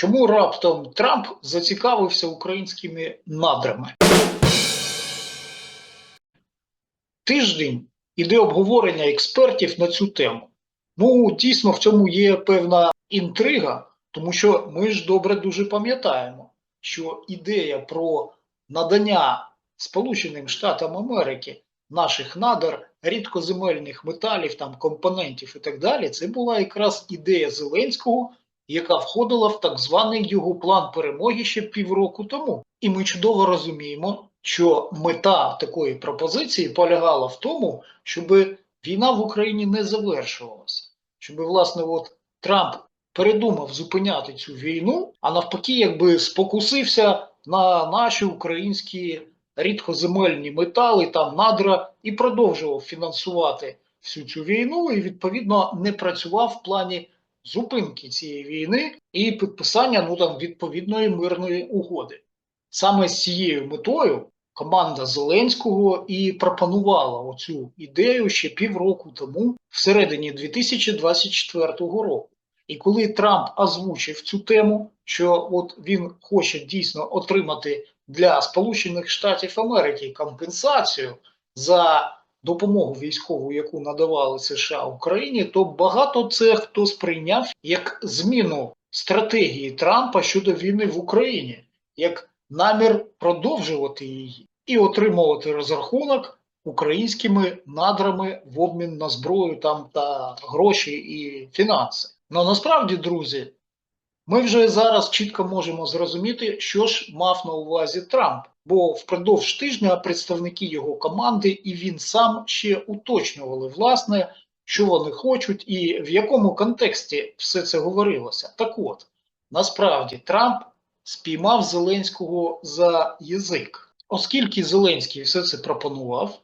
Чому раптом Трамп зацікавився українськими надрами? Тиждень іде обговорення експертів на цю тему. Ну, дійсно, в цьому є певна інтрига, тому що ми ж добре дуже пам'ятаємо, що ідея про надання Сполученим Штатам Америки наших надр, рідкоземельних металів, там, компонентів і так далі, це була якраз ідея Зеленського, яка входила в так званий його план перемоги ще півроку тому. І ми чудово розуміємо, що мета такої пропозиції полягала в тому, щоб війна в Україні не завершувалася, щоб власне от Трамп передумав зупиняти цю війну, а навпаки, якби спокусився на наші українські рідкоземельні метали, там надра, і продовжував фінансувати всю цю війну, і відповідно не працював в плані зупинки цієї війни і підписання ну там відповідної мирної угоди. Саме з цією метою команда Зеленського і пропонувала оцю ідею ще півроку тому, всередині 2024 року. І коли Трамп озвучив цю тему, що от він хоче дійсно отримати для Сполучених Штатів Америки компенсацію за допомогу військову, яку надавали США Україні, то багато це хто сприйняв як зміну стратегії Трампа щодо війни в Україні, як намір продовжувати її і отримувати розрахунок українськими надрами в обмін на зброю там та гроші і фінанси. Ну насправді, друзі, ми вже зараз чітко можемо зрозуміти, що ж мав на увазі Трамп, бо впродовж тижня представники його команди і він сам ще уточнювали власне, що вони хочуть і в якому контексті все це говорилося. Так от, насправді Трамп спіймав Зеленського за язик, оскільки Зеленський все це пропонував,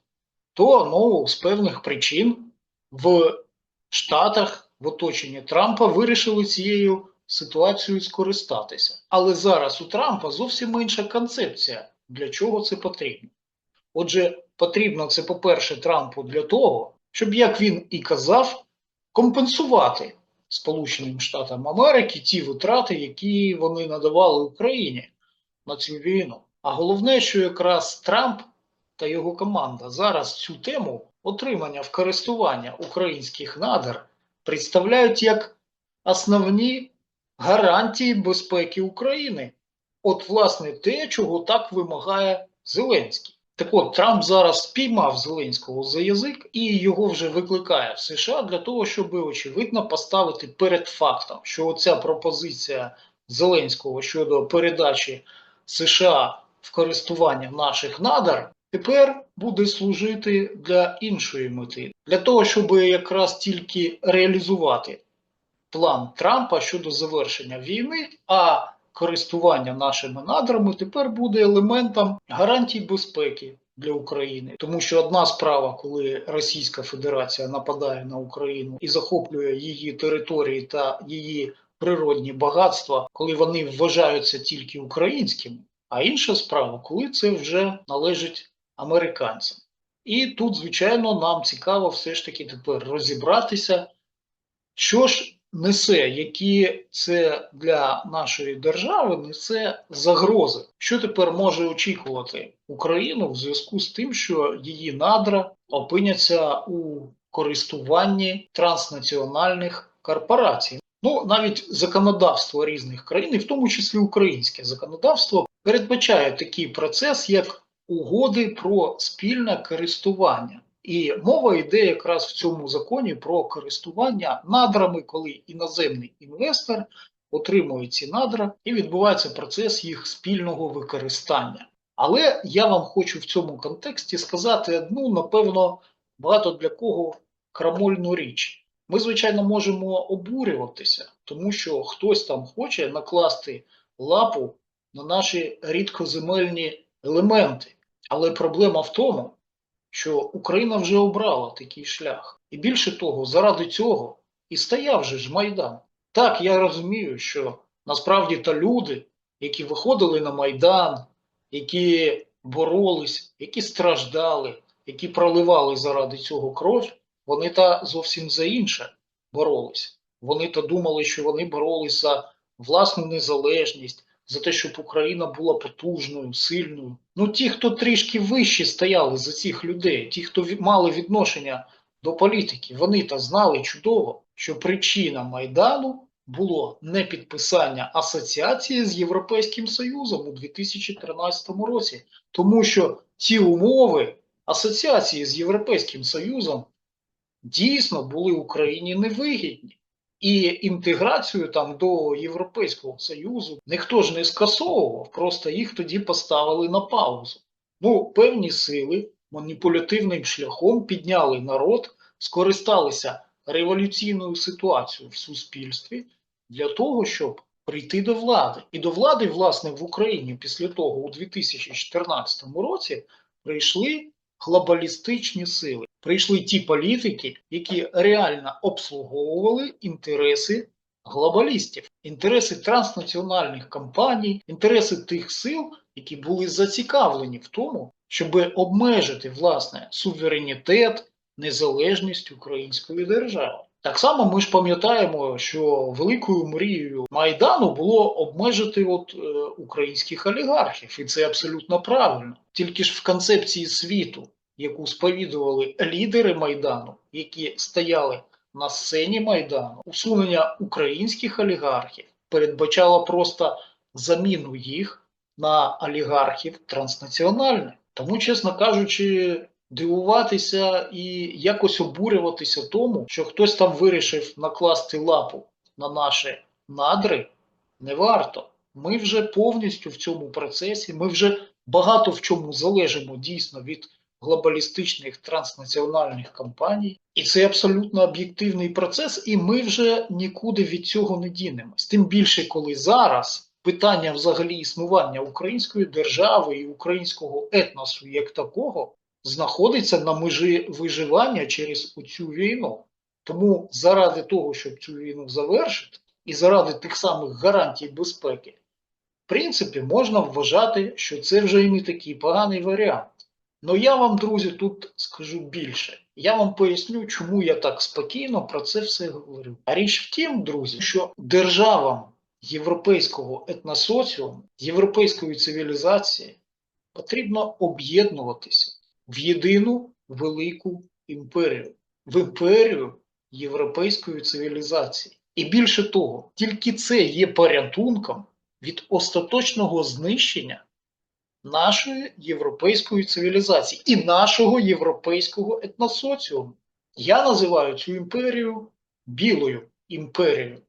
то ну, з певних причин в Штатах в оточенні Трампа вирішили цією ситуацією скористатися. Але зараз у Трампа зовсім інша концепція, для чого це потрібно. Отже, потрібно це, по-перше, Трампу для того, щоб, як він і казав, компенсувати Сполученим Штатам Америки ті витрати, які вони надавали Україні на цю війну. А головне, що якраз Трамп та його команда зараз цю тему отримання в користування українських надр представляють як основні гарантії безпеки України. От, власне, те, чого так вимагає Зеленський. Так от Трамп зараз спіймав Зеленського за язик і його вже викликає в США для того, щоб очевидно поставити перед фактом, що оця пропозиція Зеленського щодо передачі США в користування наших надар тепер буде служити для іншої мети, для того, щоб якраз тільки реалізувати план Трампа щодо завершення війни, а користування нашими надрами тепер буде елементом гарантій безпеки для України, тому що одна справа, коли Російська Федерація нападає на Україну і захоплює її території та її природні багатства, коли вони вважаються тільки українськими. А інша справа, коли це вже належить американцям. І тут, звичайно, нам цікаво все ж таки тепер розібратися, що ж несе, які це для нашої держави несе загрози. Що тепер може очікувати Україну в зв'язку з тим, що її надра опиняться у користуванні транснаціональних корпорацій? Ну, навіть законодавство різних країн, і в тому числі українське законодавство, передбачає такий процес, як угоди про спільне користування. І мова йде якраз в цьому законі про користування надрами, коли іноземний інвестор отримує ці надра і відбувається процес їх спільного використання. Але я вам хочу в цьому контексті сказати одну, напевно, багато для кого крамольну річ. Ми, звичайно, можемо обурюватися, тому що хтось там хоче накласти лапу на наші рідкоземельні елементи. Але проблема в тому, що Україна вже обрала такий шлях. І більше того, заради цього і стояв же ж Майдан. Так, я розумію, що насправді та люди, які виходили на Майдан, які боролись, які страждали, які проливали заради цього кров, вони та зовсім за інше боролись. Вони то думали, що вони боролись за власну незалежність, за те, щоб Україна була потужною, сильною. Ну, ті, хто трішки вище стояли за цих людей, ті, хто мали відношення до політики, вони та знали чудово, що причина Майдану було не підписання асоціації з Європейським Союзом у 2013 році, тому що ці умови асоціації з Європейським Союзом дійсно були Україні невигідні. І інтеграцію там до Європейського Союзу ніхто ж не скасовував, просто їх тоді поставили на паузу. Ну, певні сили маніпулятивним шляхом підняли народ, скористалися революційною ситуацією в суспільстві для того, щоб прийти до влади. І до влади, власне, в Україні після того, у 2014 році, прийшли глобалістичні сили. Прийшли ті політики, які реально обслуговували інтереси глобалістів, інтереси транснаціональних компаній, інтереси тих сил, які були зацікавлені в тому, щоб обмежити власне суверенітет, незалежність української держави. Так само ми ж пам'ятаємо, що великою мрією Майдану було обмежити от, е, українських олігархів, і це абсолютно правильно. Тільки ж в концепції світу, яку сповідували лідери Майдану, які стояли на сцені Майдану, усунення українських олігархів передбачало просто заміну їх на олігархів транснаціональних. Тому, чесно кажучи, дивуватися і якось обурюватися тому, що хтось там вирішив накласти лапу на наші надри, не варто. Ми вже повністю в цьому процесі, ми вже багато в чому залежимо дійсно від глобалістичних транснаціональних компаній, і це абсолютно об'єктивний процес, і ми вже нікуди від цього не дінемось. Тим більше, коли зараз питання взагалі існування української держави і українського етносу як такого знаходиться на межі виживання через цю війну. Тому заради того, щоб цю війну завершити, і заради тих самих гарантій безпеки, в принципі, можна вважати, що це вже і не такий поганий варіант. Ну я вам, друзі, тут скажу більше. Я вам поясню, чому я так спокійно про це все говорю. А річ в тім, друзі, що державам європейського етносоціуму, європейської цивілізації потрібно об'єднуватися в єдину велику імперію, в імперію європейської цивілізації. І більше того, тільки це є порятунком від остаточного знищення нашої європейської цивілізації і нашого європейського етносоціуму. Я називаю цю імперію білою імперією.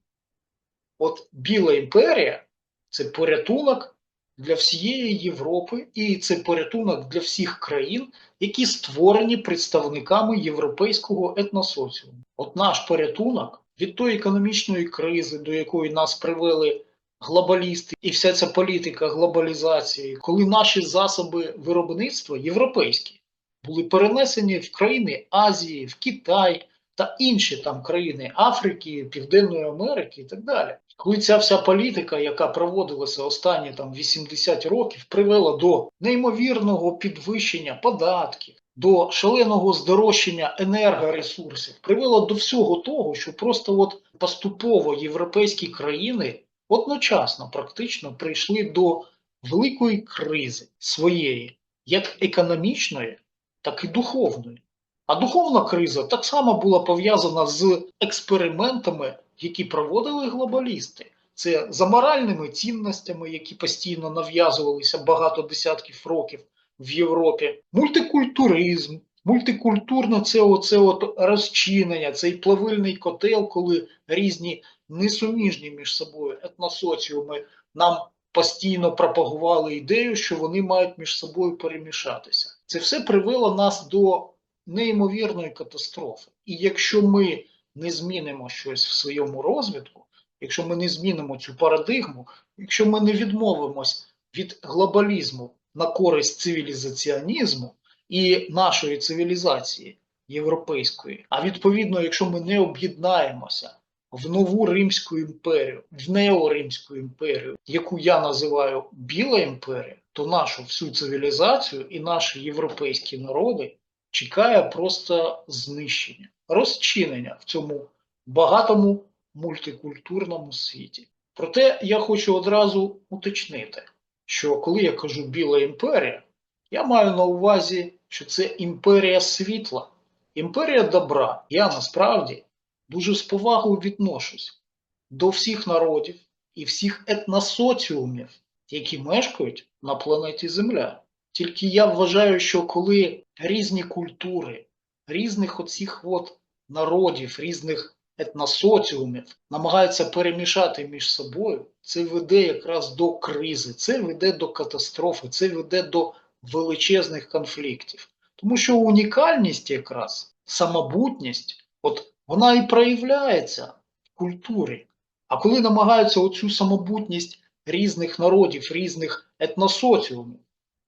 От біла імперія це порятунок для всієї Європи, і це порятунок для всіх країн, які створені представниками європейського етносоціуму. От наш порятунок від тої економічної кризи, до якої нас привели глобалісти, і вся ця політика глобалізації, коли наші засоби виробництва європейські були перенесені в країни Азії, в Китай та інші там країни Африки, Південної Америки і так далі. Коли ця вся політика, яка проводилася останні там 80 років, привела до неймовірного підвищення податків, до шаленого здорожчання енергоресурсів, привела до всього того, що просто от поступово європейські країни одночасно практично прийшли до великої кризи своєї, як економічної, так і духовної. А духовна криза так само була пов'язана з експериментами, які проводили глобалісти. Це за моральними цінностями, які постійно нав'язувалися багато десятків років в Європі, мультикультуризм, мультикультурне це оце от розчинення, цей плавильний котел, коли різні несуміжні між собою етносоціуми нам постійно пропагували ідею, що вони мають між собою перемішатися. Це все привело нас до неймовірної катастрофи. І якщо ми не змінимо щось в своєму розвитку, якщо ми не змінимо цю парадигму, якщо ми не відмовимось від глобалізму на користь цивілізаціонізму і нашої цивілізації європейської, а відповідно, якщо ми не об'єднаємося в нову Римську імперію, в неоримську імперію, яку я називаю Біла імперія, то нашу всю цивілізацію і наші європейські народи чекає просто знищення, розчинення в цьому багатому мультикультурному світі. Проте я хочу одразу уточнити, що коли я кажу Біла імперія, я маю на увазі, що це імперія світла, імперія добра. Я насправді дуже з повагою відношусь до всіх народів і всіх етносоціумів, які мешкають на планеті Земля. Тільки я вважаю, що коли різні культури, різних оцих от народів, різних етносоціумів намагаються перемішати між собою, це веде якраз до кризи, це веде до катастрофи, це веде до величезних конфліктів. Тому що унікальність якраз, самобутність, от вона і проявляється в культурі. А коли намагаються оцю самобутність різних народів, різних етносоціумів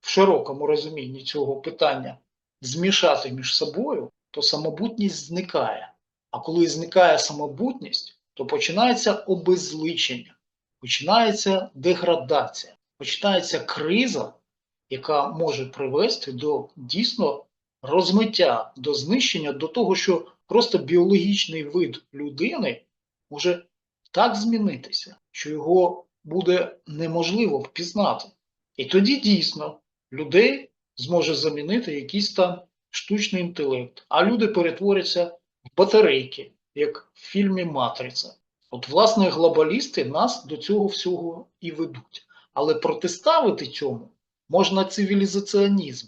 в широкому розумінні цього питання змішати між собою, то самобутність зникає. А коли зникає самобутність, то починається обезличення, починається деградація, починається криза, яка може привести до дійсно розмиття, до знищення, до того, що просто біологічний вид людини може так змінитися, що його буде неможливо впізнати. І тоді дійсно людей зможе замінити якийсь там штучний інтелект, а люди перетворяться в батарейки, як в фільмі Матриця. От, власне, глобалісти нас до цього всього і ведуть. Але протиставити цьому можна цивілізаціонізм.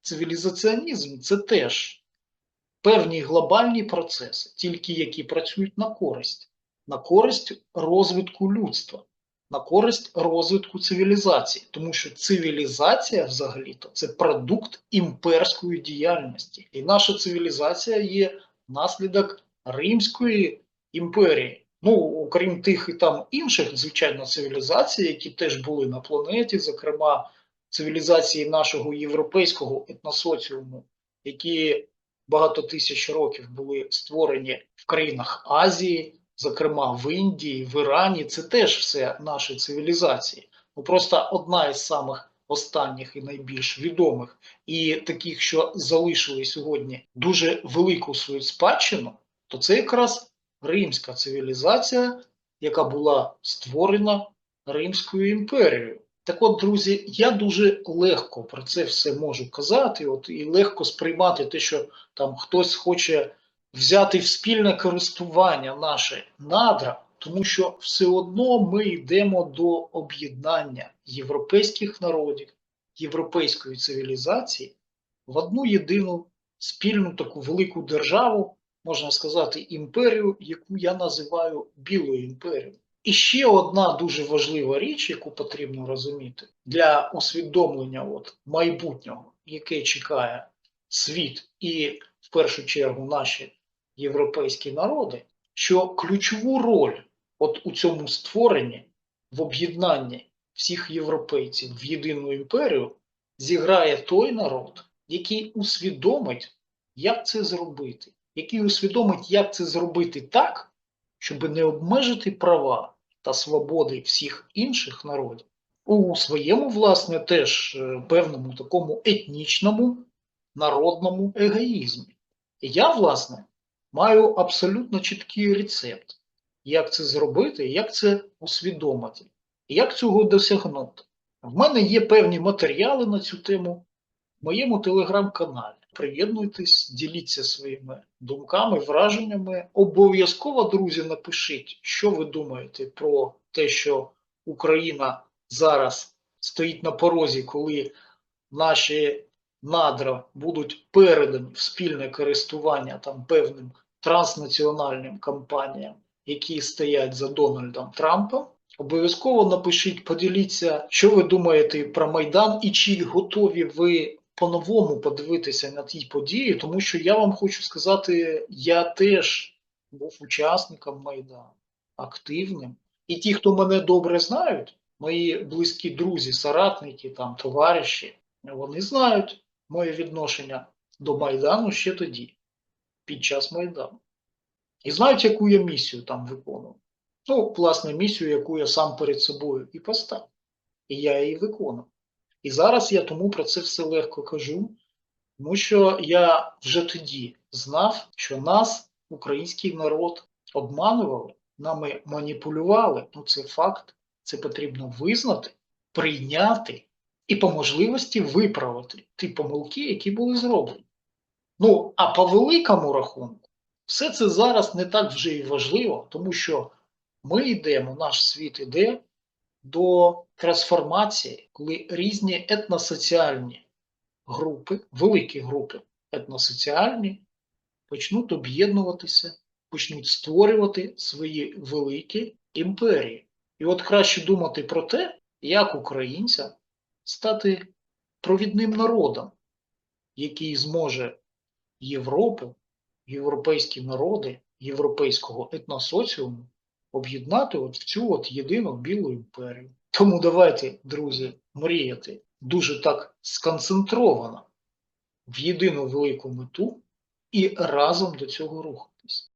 Цивілізаціонізм це теж певні глобальні процеси, тільки які працюють на користь, на користь розвитку людства, на користь розвитку цивілізації. Тому що цивілізація взагалі-то це продукт імперської діяльності. І наша цивілізація є наслідок Римської імперії. Ну, окрім тих і там інших, звичайно, цивілізацій, які теж були на планеті, зокрема цивілізації нашого європейського етносоціуму, які багато тисяч років були створені в країнах Азії, зокрема в Індії, в Ірані, це теж все наші цивілізації. Ну просто одна із самих останніх і найбільш відомих, і таких, що залишили сьогодні дуже велику свою спадщину, то це якраз римська цивілізація, яка була створена Римською імперією. Так от, друзі, я дуже легко про це все можу казати, от і легко сприймати те, що там хтось хоче взяти в спільне користування наші надра, тому що все одно ми йдемо до об'єднання європейських народів, європейської цивілізації в одну єдину спільну таку велику державу, можна сказати, імперію, яку я називаю Білою імперією. І ще одна дуже важлива річ, яку потрібно розуміти для усвідомлення от майбутнього, яке чекає світ і в першу чергу наші європейські народи, що ключову роль от у цьому створенні в об'єднанні всіх європейців в єдину імперію зіграє той народ, який усвідомить, як це зробити, який усвідомить, як це зробити так, щоб не обмежити права та свободи всіх інших народів у своєму, власне, теж е, певному такому етнічному народному егоїзмі. І я, власне, маю абсолютно чіткий рецепт, як це зробити, як це усвідомити, як цього досягнути. В мене є певні матеріали на цю тему в моєму телеграм-каналі. Приєднуйтесь, діліться своїми думками, враженнями. Обов'язково, друзі, напишіть, що ви думаєте про те, що Україна зараз стоїть на порозі, коли наші надра будуть передані в спільне користування там певним транснаціональним компаніям, які стоять за Дональдом Трампом. Обов'язково напишіть, поділіться, що ви думаєте про Майдан і чи готові ви по-новому подивитися на ті події, тому що я вам хочу сказати, я теж був учасником Майдану, активним. І ті, хто мене добре знають, мої близькі друзі, соратники, там, товариші, вони знають моє відношення до Майдану ще тоді, під час Майдану. І знають, яку я місію там виконував. Ну, власне, місію, яку я сам перед собою і поставив. І я її виконав. І зараз я тому про це все легко кажу, тому що я вже тоді знав, що нас, український народ, обманували, нами маніпулювали, ну це факт, це потрібно визнати, прийняти і по можливості виправити ті помилки, які були зроблені. Ну, а по великому рахунку, все це зараз не так вже і важливо, тому що ми йдемо, наш світ іде до трансформації, коли різні етносоціальні групи, великі групи етносоціальні, почнуть об'єднуватися, почнуть створювати свої великі імперії. І от краще думати про те, як українцям стати провідним народом, який зможе Європу, європейські народи, європейського етносоціуму об'єднати от в цю от єдину білу імперію. Тому давайте, друзі, мріяти дуже так сконцентровано в єдину велику мету і разом до цього рухатись.